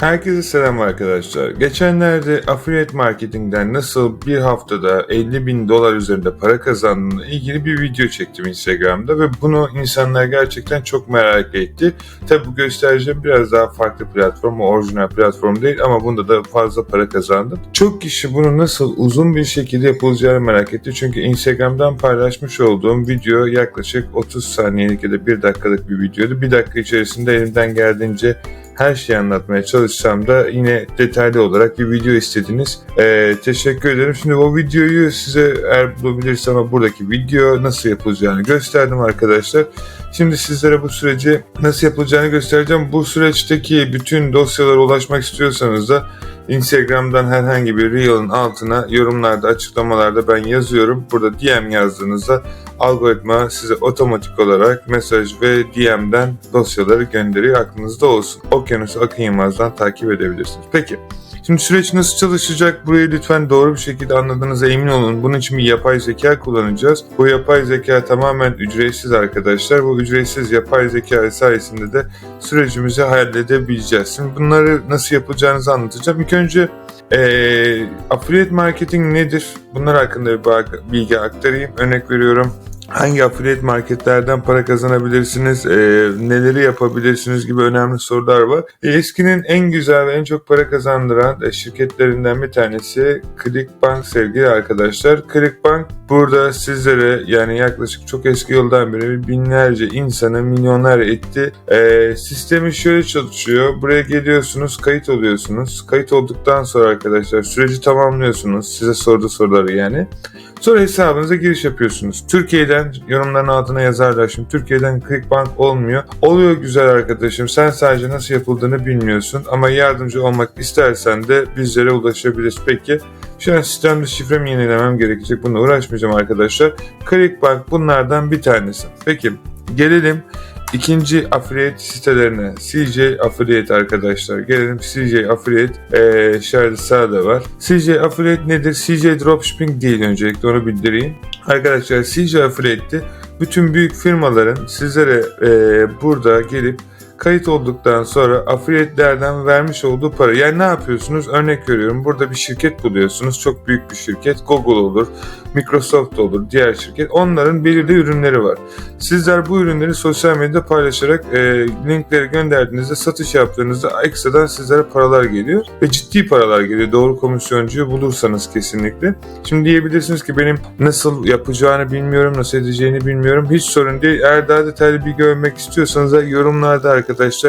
Herkese selam arkadaşlar. Geçenlerde affiliate marketingden nasıl bir haftada 50 bin dolar üzerinde para kazandığımla ilgili bir video çektim Instagram'da ve bunu insanlar gerçekten çok merak etti. Tabi bu göstereceğim biraz daha farklı platform, orijinal platform değil ama bunda da fazla para kazandım. Çok kişi bunu nasıl uzun bir şekilde yapılacağını merak etti. Çünkü Instagram'dan paylaşmış olduğum video yaklaşık 30 saniyelik ya da 1 dakikalık bir videoydu. Bir dakika içerisinde elimden geldiğince her şeyi anlatmaya çalışsam da yine detaylı olarak bir video istediniz. Ee, teşekkür ederim. Şimdi o videoyu size eğer bulabilirsem ama buradaki video nasıl yapılacağını gösterdim arkadaşlar. Şimdi sizlere bu süreci nasıl yapılacağını göstereceğim. Bu süreçteki bütün dosyalara ulaşmak istiyorsanız da Instagram'dan herhangi bir Reel'ın altına yorumlarda, açıklamalarda ben yazıyorum. Burada DM yazdığınızda algoritma size otomatik olarak mesaj ve DM'den dosyaları gönderiyor. Aklınızda olsun. Okyanusu Akın Yılmaz'dan takip edebilirsiniz. Peki. Şimdi süreç nasıl çalışacak? Burayı lütfen doğru bir şekilde anladığınıza emin olun. Bunun için bir yapay zeka kullanacağız. Bu yapay zeka tamamen ücretsiz arkadaşlar. Bu ücretsiz yapay zeka sayesinde de sürecimizi halledebileceğiz. Şimdi bunları nasıl yapacağınızı anlatacağım. İlk önce ee, affiliate marketing nedir? Bunlar hakkında bir bilgi aktarayım. Örnek veriyorum hangi affiliate marketlerden para kazanabilirsiniz, e, neleri yapabilirsiniz gibi önemli sorular var. E, eskinin en güzel ve en çok para kazandıran e, şirketlerinden bir tanesi Clickbank sevgili arkadaşlar. Clickbank burada sizlere yani yaklaşık çok eski yıldan beri binlerce insanı milyoner etti. E, sistemi şöyle çalışıyor. Buraya geliyorsunuz, kayıt oluyorsunuz. Kayıt olduktan sonra arkadaşlar süreci tamamlıyorsunuz. Size sorduğu soruları yani. Sonra hesabınıza giriş yapıyorsunuz. Türkiye'den yorumların altına yazarlar şimdi. Türkiye'den Clickbank olmuyor. Oluyor güzel arkadaşım. Sen sadece nasıl yapıldığını bilmiyorsun ama yardımcı olmak istersen de bizlere ulaşabiliriz. Peki şu an sistemde şifremi yenilemem gerekecek. Bununla uğraşmayacağım arkadaşlar. Clickbank bunlardan bir tanesi. Peki gelelim İkinci affiliate sitelerine CJ Affiliate arkadaşlar. Gelelim CJ Affiliate ee, şarjı sağda var. CJ Affiliate nedir? CJ Dropshipping değil öncelikle onu bildireyim. Arkadaşlar CJ Affiliate'de bütün büyük firmaların sizlere e, burada gelip kayıt olduktan sonra affiliate'lerden vermiş olduğu para. Yani ne yapıyorsunuz? Örnek veriyorum. Burada bir şirket buluyorsunuz. Çok büyük bir şirket. Google olur, Microsoft olur, diğer şirket. Onların belirli ürünleri var. Sizler bu ürünleri sosyal medyada paylaşarak e, linkleri gönderdiğinizde satış yaptığınızda ekstradan sizlere paralar geliyor. Ve ciddi paralar geliyor. Doğru komisyoncuyu bulursanız kesinlikle. Şimdi diyebilirsiniz ki benim nasıl yapacağını bilmiyorum, nasıl edeceğini bilmiyorum. Hiç sorun değil. Eğer daha detaylı bir görmek istiyorsanız da yorumlarda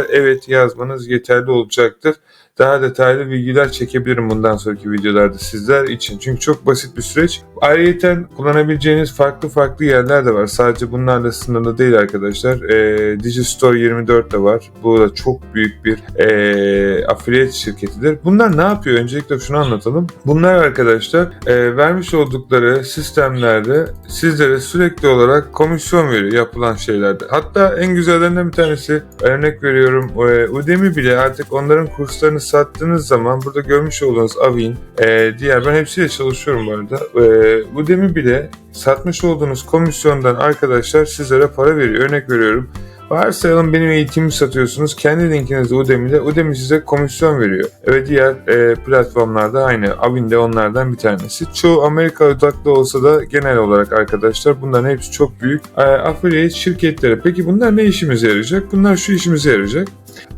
evet yazmanız yeterli olacaktır. Daha detaylı bilgiler çekebilirim bundan sonraki videolarda sizler için. Çünkü çok basit bir süreç. Ayrıca kullanabileceğiniz farklı farklı yerler de var. Sadece bunlarla sınırlı değil arkadaşlar. E, Digistore 24 de var. Bu da çok büyük bir e, affiliate şirketidir. Bunlar ne yapıyor? Öncelikle şunu anlatalım. Bunlar arkadaşlar e, vermiş oldukları sistemlerde sizlere sürekli olarak komisyon veriyor yapılan şeylerde. Hatta en güzellerinden bir tanesi örnek veriyorum e, Udemy bile artık onların kurslarını sattığınız zaman burada görmüş olduğunuz Avin, e, diğer ben hepsiyle çalışıyorum bu arada. E, Udemy bile satmış olduğunuz komisyondan arkadaşlar sizlere para veriyor. Örnek veriyorum. Varsayalım benim eğitimimi satıyorsunuz. Kendi linkinizde Udemy'de. Udemy size komisyon veriyor. Ve diğer e, platformlarda aynı. Avin de onlardan bir tanesi. Çoğu Amerika odaklı olsa da genel olarak arkadaşlar bunların hepsi çok büyük e, affiliate şirketleri. Peki bunlar ne işimize yarayacak? Bunlar şu işimize yarayacak.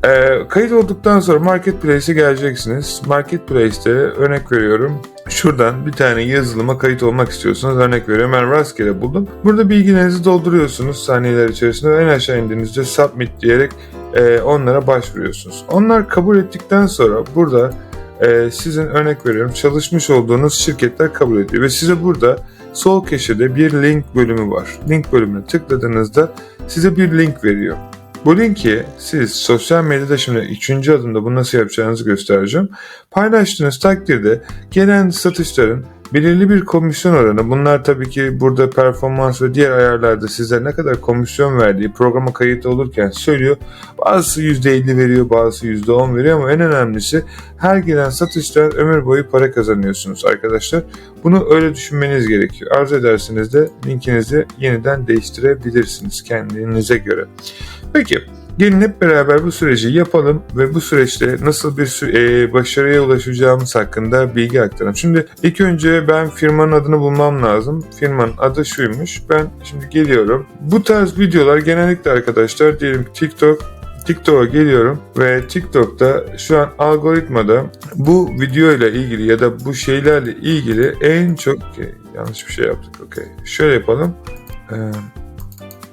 E, kayıt olduktan sonra Marketplace'e geleceksiniz. Marketplace'te örnek veriyorum Şuradan bir tane yazılıma kayıt olmak istiyorsunuz. Örnek veriyorum ben rastgele buldum. Burada bilgilerinizi dolduruyorsunuz saniyeler içerisinde. En aşağı indiğinizde submit diyerek e, onlara başvuruyorsunuz. Onlar kabul ettikten sonra burada e, sizin örnek veriyorum çalışmış olduğunuz şirketler kabul ediyor. Ve size burada sol köşede bir link bölümü var. Link bölümüne tıkladığınızda size bir link veriyor. Bu linki siz sosyal medyada şimdi üçüncü adımda bunu nasıl yapacağınızı göstereceğim. Paylaştığınız takdirde gelen satışların belirli bir komisyon oranı bunlar tabii ki burada performans ve diğer ayarlarda size ne kadar komisyon verdiği programa kayıt olurken söylüyor. Bazısı %50 veriyor bazısı %10 veriyor ama en önemlisi her gelen satıştan ömür boyu para kazanıyorsunuz arkadaşlar. Bunu öyle düşünmeniz gerekiyor. Arzu ederseniz de linkinizi yeniden değiştirebilirsiniz kendinize göre. Peki Gelin hep beraber bu süreci yapalım ve bu süreçte nasıl bir e, başarıya ulaşacağımız hakkında bilgi aktaralım. Şimdi ilk önce ben firmanın adını bulmam lazım. Firmanın adı şuymuş. Ben şimdi geliyorum. Bu tarz videolar genellikle arkadaşlar diyelim TikTok TikTok'a geliyorum ve TikTok'ta şu an algoritmada bu video ile ilgili ya da bu şeylerle ilgili en çok yanlış bir şey yaptık. Okey. Şöyle yapalım. Ee,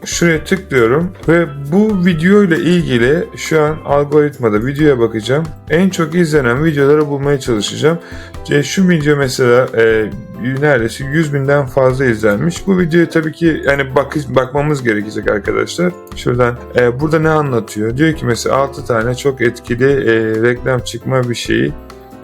şuraya tıklıyorum ve bu video ile ilgili şu an algoritmada videoya bakacağım. En çok izlenen videoları bulmaya çalışacağım. E, şu video mesela e, neredeyse 100 binden fazla izlenmiş. Bu videoya tabii ki yani bak bakmamız gerekecek arkadaşlar. Şuradan e, burada ne anlatıyor? Diyor ki mesela 6 tane çok etkili e, reklam çıkma bir şeyi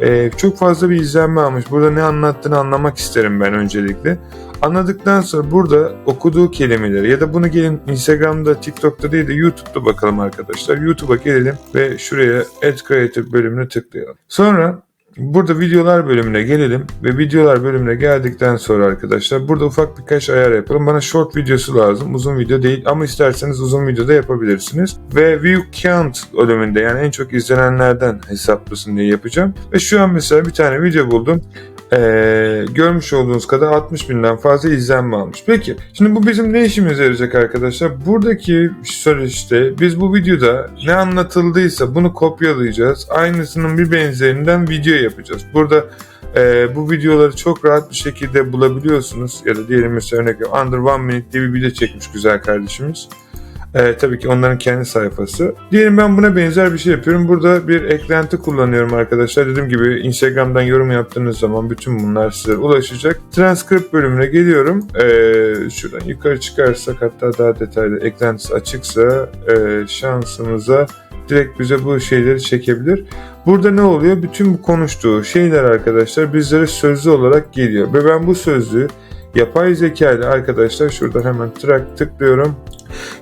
e, çok fazla bir izlenme almış. Burada ne anlattığını anlamak isterim ben öncelikle. Anladıktan sonra burada okuduğu kelimeleri ya da bunu gelin Instagram'da, TikTok'ta değil de YouTube'da bakalım arkadaşlar. YouTube'a gelelim ve şuraya Add Creative bölümüne tıklayalım. Sonra Burada videolar bölümüne gelelim ve videolar bölümüne geldikten sonra arkadaşlar burada ufak birkaç ayar yapalım. Bana short videosu lazım. Uzun video değil ama isterseniz uzun video da yapabilirsiniz. Ve view count bölümünde yani en çok izlenenlerden hesaplasın diye yapacağım. Ve şu an mesela bir tane video buldum. Ee, görmüş olduğunuz kadar 60 binden fazla izlenme almış. Peki şimdi bu bizim ne işimize yarayacak arkadaşlar? Buradaki süreçte biz bu videoda ne anlatıldıysa bunu kopyalayacağız. Aynısının bir benzerinden video yapacağız. Burada e, bu videoları çok rahat bir şekilde bulabiliyorsunuz. Ya da diyelim mesela örnek Under One Minute diye bir video çekmiş güzel kardeşimiz. Ee, tabii ki onların kendi sayfası. Diyelim ben buna benzer bir şey yapıyorum. Burada bir eklenti kullanıyorum arkadaşlar. Dediğim gibi Instagram'dan yorum yaptığınız zaman bütün bunlar size ulaşacak. Transkript bölümüne geliyorum. Ee, şuradan yukarı çıkarsak hatta daha detaylı eklentisi açıksa e, şansımıza direkt bize bu şeyleri çekebilir. Burada ne oluyor? Bütün bu konuştuğu şeyler arkadaşlar bizlere sözlü olarak geliyor. Ve ben bu sözlüğü yapay zeka ile arkadaşlar şuradan hemen tık tıklıyorum.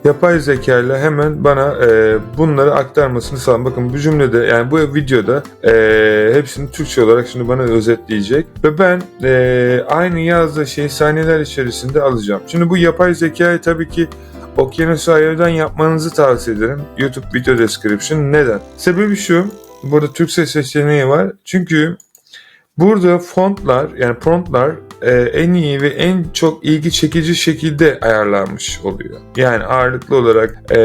Yapay zeka ile hemen bana e, bunları aktarmasını sağlam. Bakın bu cümlede yani bu videoda e, hepsini Türkçe olarak şimdi bana özetleyecek. Ve ben e, aynı yazdığı şeyi saniyeler içerisinde alacağım. Şimdi bu yapay zekayı tabii ki Okyanus ayırdan yapmanızı tavsiye ederim. YouTube video description. Neden? Sebebi şu. Burada Türkçe seçeneği var. Çünkü burada fontlar yani promptlar e, en iyi ve en çok ilgi çekici şekilde ayarlanmış oluyor. Yani ağırlıklı olarak e,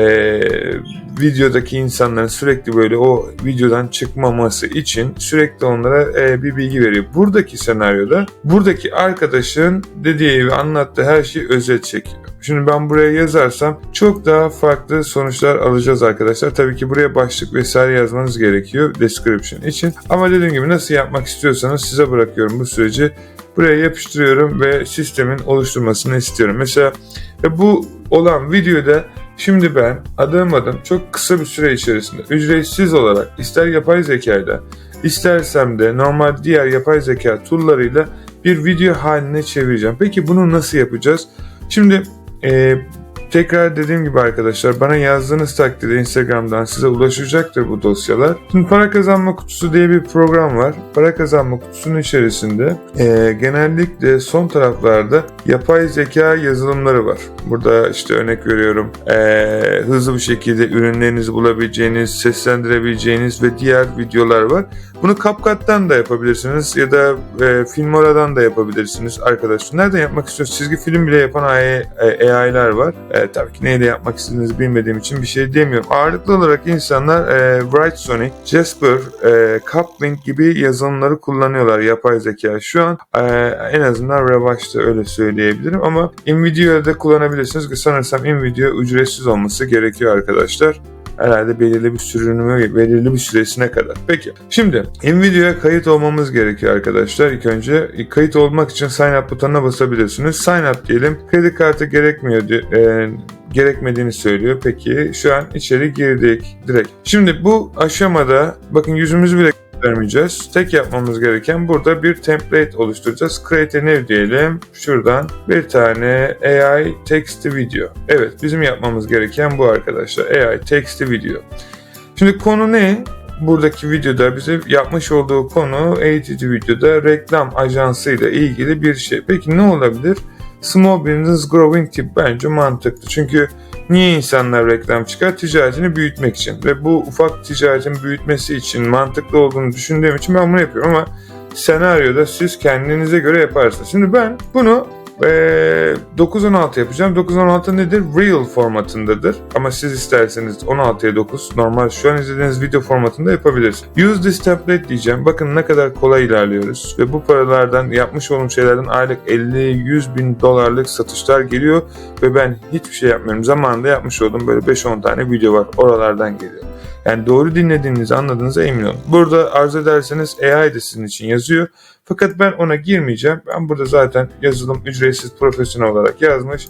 videodaki insanların sürekli böyle o videodan çıkmaması için sürekli onlara e, bir bilgi veriyor. Buradaki senaryoda buradaki arkadaşın dediği ve anlattığı her şeyi özet çekiyor. Şimdi ben buraya yazarsam çok daha farklı sonuçlar alacağız arkadaşlar. Tabii ki buraya başlık vesaire yazmanız gerekiyor description için. Ama dediğim gibi nasıl yapmak istiyorsanız size bırakıyorum bu süreci. Buraya yapıştırıyorum ve sistemin oluşturmasını istiyorum. Mesela e, bu olan videoda şimdi ben adım adım çok kısa bir süre içerisinde ücretsiz olarak ister yapay zekayla istersem de normal diğer yapay zeka tool'larıyla bir video haline çevireceğim. Peki bunu nasıl yapacağız? Şimdi e, tekrar dediğim gibi arkadaşlar bana yazdığınız takdirde Instagram'dan size ulaşacaktır bu dosyalar. Şimdi para kazanma kutusu diye bir program var. Para kazanma kutusunun içerisinde e, genellikle son taraflarda yapay zeka yazılımları var. Burada işte örnek veriyorum e, hızlı bir şekilde ürünlerinizi bulabileceğiniz, seslendirebileceğiniz ve diğer videolar var. Bunu CapCut'tan da yapabilirsiniz ya da e, Filmora'dan da yapabilirsiniz arkadaşlar. Nereden yapmak istiyorsunuz? Çizgi film bile yapan AI'lar var. E, tabii ki neyle yapmak istediğinizi bilmediğim için bir şey demiyorum. Ağırlıklı olarak insanlar e, Bright Sonic, Jasper, e, Cuplink gibi yazılımları kullanıyorlar yapay zeka. Şu an e, en azından revaçta öyle söyleyebilirim ama Nvidia'da kullanabilirsiniz. Sanırsam Nvidia ücretsiz olması gerekiyor arkadaşlar herhalde belirli bir sürünümü belirli bir süresine kadar. Peki şimdi Nvidia'ya kayıt olmamız gerekiyor arkadaşlar. İlk önce kayıt olmak için sign up butonuna basabilirsiniz. Sign up diyelim. Kredi kartı gerekmiyor e, gerekmediğini söylüyor. Peki şu an içeri girdik direkt. Şimdi bu aşamada bakın yüzümüzü bile vermeyeceğiz. Tek yapmamız gereken burada bir template oluşturacağız. Create a new diyelim. Şuradan bir tane AI text video. Evet bizim yapmamız gereken bu arkadaşlar. AI text video. Şimdi konu ne? Buradaki videoda bize yapmış olduğu konu eğitici videoda reklam ajansıyla ilgili bir şey. Peki ne olabilir? Small Business Growing Tip bence mantıklı. Çünkü niye insanlar reklam çıkar? Ticaretini büyütmek için. Ve bu ufak ticaretin büyütmesi için mantıklı olduğunu düşündüğüm için ben bunu yapıyorum ama senaryoda siz kendinize göre yaparsınız. Şimdi ben bunu ee, 9-16 yapacağım. 9-16 nedir? Real formatındadır. Ama siz isterseniz 16'ya 9 normal şu an izlediğiniz video formatında yapabilirsiniz. Use this template diyeceğim. Bakın ne kadar kolay ilerliyoruz. Ve bu paralardan yapmış olduğum şeylerden aylık 50-100 bin dolarlık satışlar geliyor. Ve ben hiçbir şey yapmıyorum. Zamanında yapmış olduğum böyle 5-10 tane video var. Oralardan geliyor. Yani doğru dinlediğinizi anladığınıza emin olun. Burada arzu ederseniz AI de sizin için yazıyor. Fakat ben ona girmeyeceğim. Ben burada zaten yazılım ücretsiz profesyonel olarak yazmış.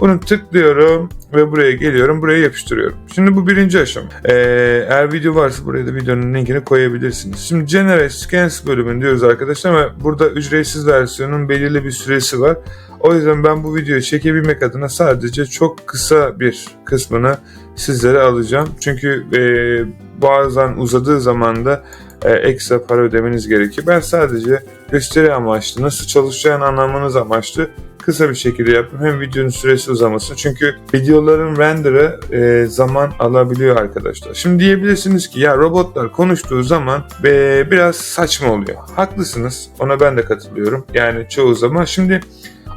Bunu tıklıyorum ve buraya geliyorum. Buraya yapıştırıyorum. Şimdi bu birinci aşama. Ee, eğer video varsa buraya da videonun linkini koyabilirsiniz. Şimdi Generate Scans bölümünü diyoruz arkadaşlar ama burada ücretsiz versiyonun belirli bir süresi var. O yüzden ben bu videoyu çekebilmek adına sadece çok kısa bir kısmını sizlere alacağım. Çünkü e, bazen uzadığı zaman da e, ekstra para ödemeniz gerekiyor. Ben sadece gösteri amaçlı, nasıl çalışacağını anlamanız amaçlı kısa bir şekilde yaptım. Hem videonun süresi uzaması. Çünkü videoların render'ı e, zaman alabiliyor arkadaşlar. Şimdi diyebilirsiniz ki ya robotlar konuştuğu zaman e, biraz saçma oluyor. Haklısınız. Ona ben de katılıyorum. Yani çoğu zaman. Şimdi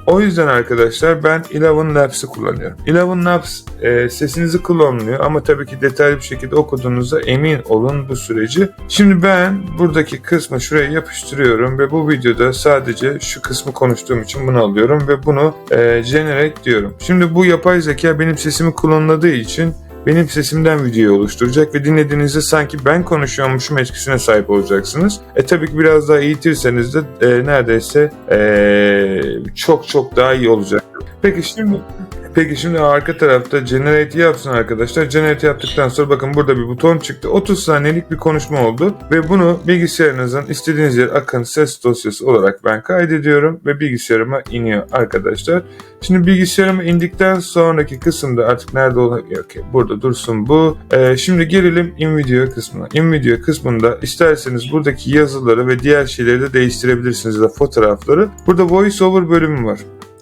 o yüzden arkadaşlar ben Eleven Labs'ı kullanıyorum. Eleven Labs e, sesinizi klonluyor ama tabii ki detaylı bir şekilde okuduğunuzda emin olun bu süreci. Şimdi ben buradaki kısmı şuraya yapıştırıyorum ve bu videoda sadece şu kısmı konuştuğum için bunu alıyorum ve bunu e, generate diyorum. Şimdi bu yapay zeka benim sesimi klonladığı için benim sesimden videoyu oluşturacak ve dinlediğinizde sanki ben konuşuyormuşum etkisine sahip olacaksınız. E tabii ki biraz daha eğitirseniz de e, neredeyse e, çok çok daha iyi olacak. Peki şimdi Peki şimdi arka tarafta generate yapsın arkadaşlar. Generate yaptıktan sonra bakın burada bir buton çıktı. 30 saniyelik bir konuşma oldu. Ve bunu bilgisayarınızın istediğiniz yer akın ses dosyası olarak ben kaydediyorum. Ve bilgisayarıma iniyor arkadaşlar. Şimdi bilgisayarıma indikten sonraki kısımda artık nerede olacak? Okay, burada dursun bu. Ee, şimdi gelelim InVideo kısmına. InVideo kısmında isterseniz buradaki yazıları ve diğer şeyleri de değiştirebilirsiniz ya da fotoğrafları. Burada VoiceOver bölümü var.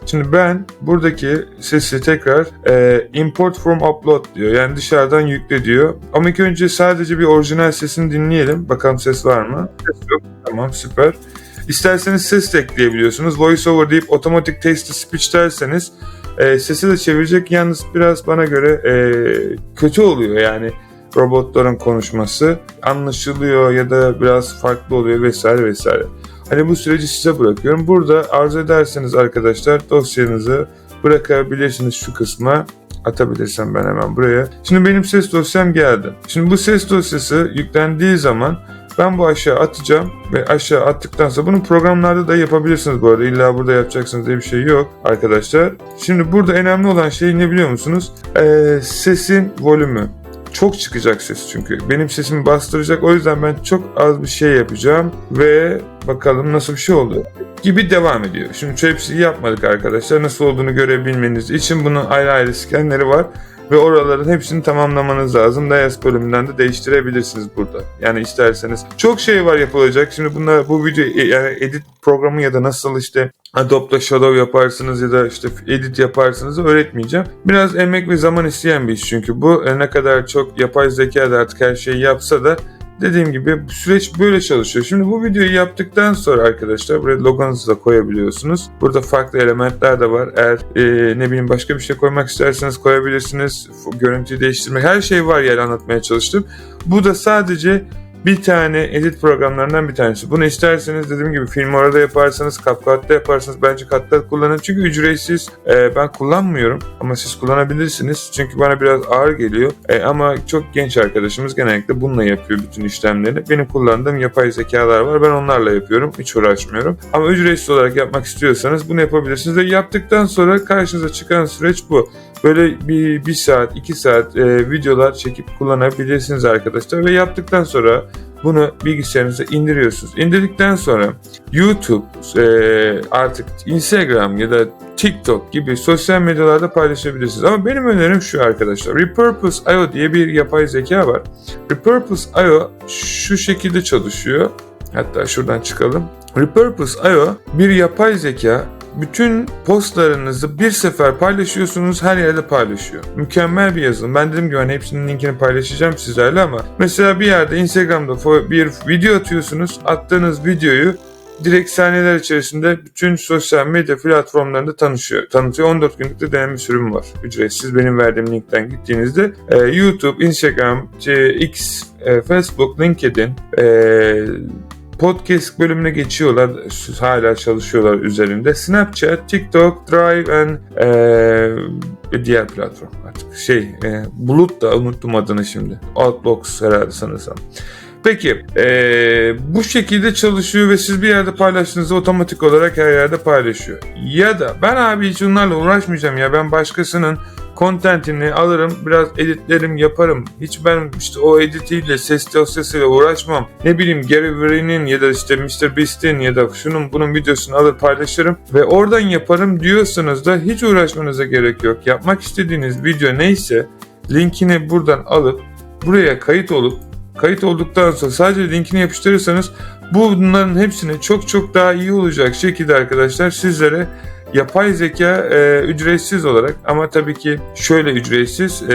Şimdi ben buradaki sesi tekrar e, import from upload diyor. Yani dışarıdan yükle diyor. Ama ilk önce sadece bir orijinal sesini dinleyelim. Bakalım ses var mı? Ses yok. Tamam süper. İsterseniz ses de ekleyebiliyorsunuz. VoiceOver deyip Automatic Text to Speech derseniz e, sesi de çevirecek. Yalnız biraz bana göre e, kötü oluyor yani robotların konuşması anlaşılıyor ya da biraz farklı oluyor vesaire vesaire. Hani bu süreci size bırakıyorum. Burada arzu ederseniz arkadaşlar dosyanızı bırakabilirsiniz şu kısma atabilirsem ben hemen buraya. Şimdi benim ses dosyam geldi. Şimdi bu ses dosyası yüklendiği zaman ben bu aşağı atacağım ve aşağı attıktan sonra bunu programlarda da yapabilirsiniz bu arada. İlla burada yapacaksınız diye bir şey yok arkadaşlar. Şimdi burada önemli olan şey ne biliyor musunuz? Ee, sesin volümü çok çıkacak ses çünkü. Benim sesimi bastıracak. O yüzden ben çok az bir şey yapacağım ve bakalım nasıl bir şey oldu gibi devam ediyor. Şimdi hepsini yapmadık arkadaşlar. Nasıl olduğunu görebilmeniz için bunun ayrı ayrı skenleri var ve oraların hepsini tamamlamanız lazım. Dias bölümünden de değiştirebilirsiniz burada. Yani isterseniz. Çok şey var yapılacak. Şimdi bunlar bu video yani edit programı ya da nasıl işte Adobe'da Shadow yaparsınız ya da işte edit yaparsınız öğretmeyeceğim. Biraz emek ve zaman isteyen bir iş çünkü bu. E, ne kadar çok yapay zeka da artık her şeyi yapsa da Dediğim gibi süreç böyle çalışıyor. Şimdi bu videoyu yaptıktan sonra arkadaşlar buraya logonuzu da koyabiliyorsunuz. Burada farklı elementler de var. Eğer e, ne bileyim başka bir şey koymak isterseniz koyabilirsiniz. Görüntüyü değiştirmek her şey var yani anlatmaya çalıştım. Bu da sadece bir tane edit programlarından bir tanesi. Bunu isterseniz dediğim gibi film orada yaparsanız, CapCut'ta yaparsanız bence CapCut kullanın. Çünkü ücretsiz. E, ben kullanmıyorum ama siz kullanabilirsiniz. Çünkü bana biraz ağır geliyor. E, ama çok genç arkadaşımız genellikle bununla yapıyor bütün işlemleri. Benim kullandığım yapay zekalar var. Ben onlarla yapıyorum. Hiç uğraşmıyorum. Ama ücretsiz olarak yapmak istiyorsanız bunu yapabilirsiniz. Ve yaptıktan sonra karşınıza çıkan süreç bu. Böyle bir, bir saat, iki saat e, videolar çekip kullanabilirsiniz arkadaşlar. Ve yaptıktan sonra bunu bilgisayarınıza indiriyorsunuz. İndirdikten sonra YouTube, e, artık Instagram ya da TikTok gibi sosyal medyalarda paylaşabilirsiniz. Ama benim önerim şu arkadaşlar. Repurpose.io diye bir yapay zeka var. Repurpose.io şu şekilde çalışıyor. Hatta şuradan çıkalım. Repurpose.io bir yapay zeka bütün postlarınızı bir sefer paylaşıyorsunuz her yerde paylaşıyor. Mükemmel bir yazılım. Ben dedim ki ben hepsinin linkini paylaşacağım sizlerle ama mesela bir yerde Instagram'da bir video atıyorsunuz. Attığınız videoyu direkt saniyeler içerisinde bütün sosyal medya platformlarında tanışıyor. Tanıtıyor. 14 günlük de deneme sürümü var. Ücretsiz benim verdiğim linkten gittiğinizde e, YouTube, Instagram, X, e, Facebook, LinkedIn, e, podcast bölümüne geçiyorlar. Hala çalışıyorlar üzerinde. Snapchat, TikTok, Drive and e, diğer platform artık. Şey, e, Bulut da unuttum adını şimdi. Outbox herhalde sanırsam. Peki eee, bu şekilde çalışıyor ve siz bir yerde paylaştığınızda otomatik olarak her yerde paylaşıyor. Ya da ben abi hiç onlarla uğraşmayacağım ya ben başkasının contentini alırım biraz editlerim yaparım. Hiç ben işte o editiyle ses dosyasıyla uğraşmam. Ne bileyim Gary Vay'nin ya da işte Mr. Beast'in ya da şunun bunun videosunu alır paylaşırım ve oradan yaparım diyorsanız da hiç uğraşmanıza gerek yok. Yapmak istediğiniz video neyse linkini buradan alıp buraya kayıt olup kayıt olduktan sonra sadece linkini yapıştırırsanız bunların hepsini çok çok daha iyi olacak şekilde arkadaşlar sizlere yapay zeka e, ücretsiz olarak ama tabii ki şöyle ücretsiz e,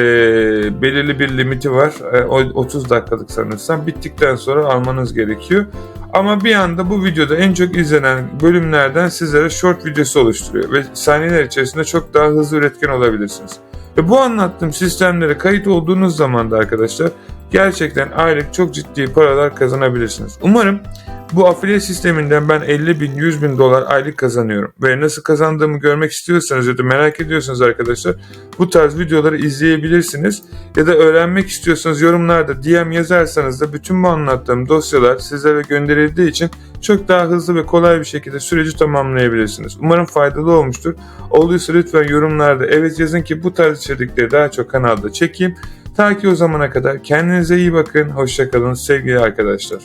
belirli bir limiti var E, o 30 dakikalık sanırsam bittikten sonra almanız gerekiyor. Ama bir anda bu videoda en çok izlenen bölümlerden sizlere short videosu oluşturuyor ve saniyeler içerisinde çok daha hızlı üretken olabilirsiniz. Ve bu anlattığım sistemlere kayıt olduğunuz zaman da arkadaşlar gerçekten aylık çok ciddi paralar kazanabilirsiniz. Umarım bu afiliye sisteminden ben 50 bin 100 bin dolar aylık kazanıyorum. Ve nasıl kazandığımı görmek istiyorsanız ya da merak ediyorsanız arkadaşlar bu tarz videoları izleyebilirsiniz. Ya da öğrenmek istiyorsanız yorumlarda DM yazarsanız da bütün bu anlattığım dosyalar sizlere gönderildiği için çok daha hızlı ve kolay bir şekilde süreci tamamlayabilirsiniz. Umarım faydalı olmuştur. Olduysa lütfen yorumlarda evet yazın ki bu tarz içerikleri daha çok kanalda çekeyim. Ta ki o zamana kadar kendinize iyi bakın. Hoşçakalın sevgili arkadaşlar.